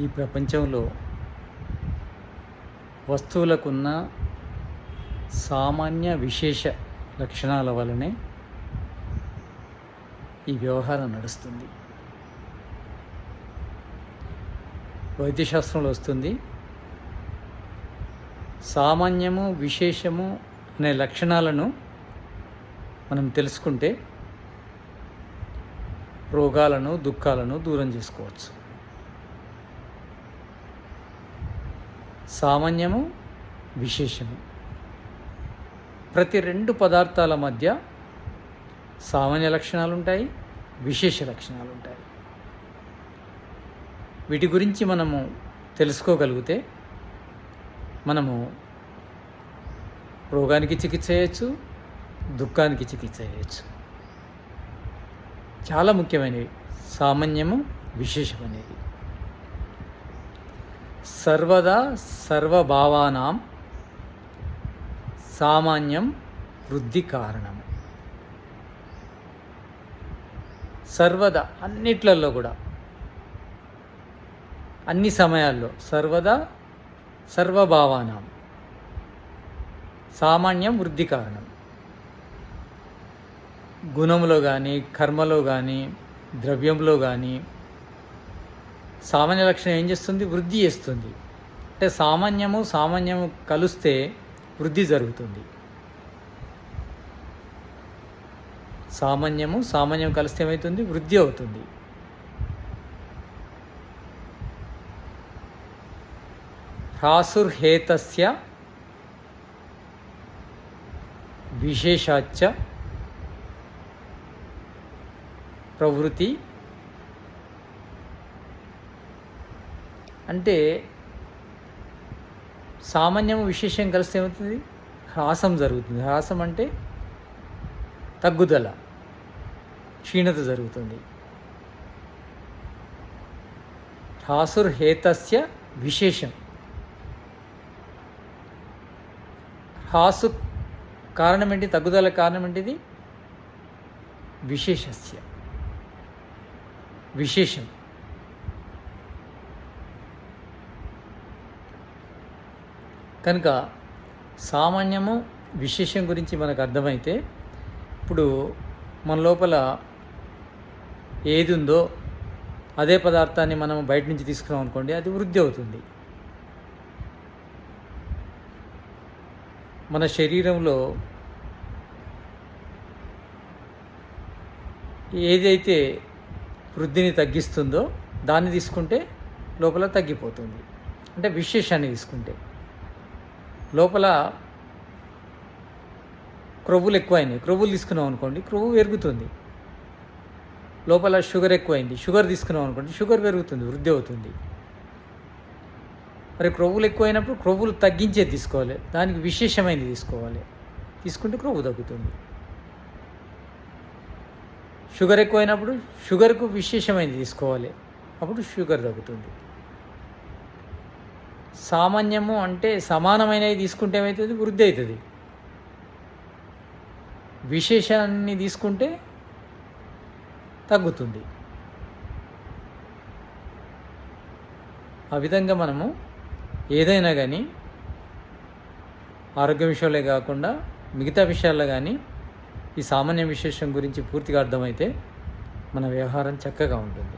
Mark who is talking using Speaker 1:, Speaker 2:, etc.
Speaker 1: ఈ ప్రపంచంలో వస్తువులకున్న సామాన్య విశేష లక్షణాల వలనే ఈ వ్యవహారం నడుస్తుంది. వైద్యశాస్త్రంలో వస్తుంది సామాన్యము విశేషము అనే లక్షణాలను మనం తెలుసుకుంటే రోగాలను దుఃఖాలను దూరం చేసుకోవచ్చు. సామాన్యము విశేషము. ప్రతి రెండు పదార్థాల మధ్య సామాన్య లక్షణాలు ఉంటాయి విశేష లక్షణాలు ఉంటాయి వీటి గురించి మనము తెలుసుకోగలిగితే మనము రోగానికి చికిత్స చేయొచ్చు దుఃఖానికి చికిత్స చేయొచ్చు. చాలా ముఖ్యమైనవి సామాన్యము విశేషం అనేది సర్వదా సర్వభావానాం సామాన్యం వృద్ధి కారణం. సర్వదా అన్నిట్లలో కూడా అన్ని సమయాల్లో సర్వదా సర్వభావానం సామాన్యం వృద్ధి కారణం. గుణంలో కానీ కర్మలో కానీ ద్రవ్యంలో కానీ సామాన్య లక్షణం ఏం చేస్తుంది? వృద్ధి చేస్తుంది. అంటే సామాన్యము సామాన్యము కలిస్తే వృద్ధి జరుగుతుంది. సామాన్యము సామాన్యం కలిస్తే ఏమవుతుంది? వృద్ధి అవుతుంది. హ్రాసుర్హేతస్య విశేషాచ్చ ప్రవృత్తి అంటే సామాన్యం విశేషం కలిస్తే ఏమవుతుంది? హ్రాసం జరుగుతుంది. హ్రాసం అంటే తగ్గుదల క్షీణత జరుగుతుంది. హ్రాసుర్హేతస్య విశేషం. హ్రాసు కారణం ఏంటి? తగ్గుదల కారణం ఏంటిది? విశేషస్య. విశేషం. కనుక సామాన్యము విశేషం గురించి మనకు అర్థమైతే ఇప్పుడు మన లోపల ఏది ఉందో అదే పదార్థాన్ని మనం బయట నుంచి తీసుకున్నాం అనుకోండి అది వృద్ధి అవుతుంది. మన శరీరంలో ఏదైతే వృద్ధిని తగ్గిస్తుందో దాన్ని తీసుకుంటే లోపల తగ్గిపోతుంది. అంటే విశేషాన్ని తీసుకుంటే. లోపల క్రొవ్వులు ఎక్కువైనాయి. క్రొవ్వులు తీసుకున్నాం అనుకోండి క్రొవ్వు పెరుగుతుంది. లోపల షుగర్ ఎక్కువైంది షుగర్ తీసుకున్నాం అనుకోండి షుగర్ పెరుగుతుంది వృద్ధి అవుతుంది. మరి క్రొవ్వులు ఎక్కువైనప్పుడు క్రొవ్వులు తగ్గించేది తీసుకోవాలి. దానికి విశేషమైనది తీసుకోవాలి. తీసుకుంటే క్రొవ్వు తగ్గుతుంది. షుగర్ ఎక్కువైనప్పుడు షుగర్కు విశేషమైనది తీసుకోవాలి. అప్పుడు షుగర్ తగ్గుతుంది. సామాన్యము అంటే సమానమైనవి తీసుకుంటే ఏమవుతుంది వృద్ధి అవుతుంది. విశేషాన్ని తీసుకుంటే తగ్గుతుంది. ఆ విధంగా మనము ఏదైనా కానీ ఆరోగ్య విషయంలో కాకుండా మిగతా విషయాల్లో కానీ ఈ సామాన్య విశేషం గురించి పూర్తిగా అర్థమైతే మన వ్యవహారం చక్కగా ఉంటుంది.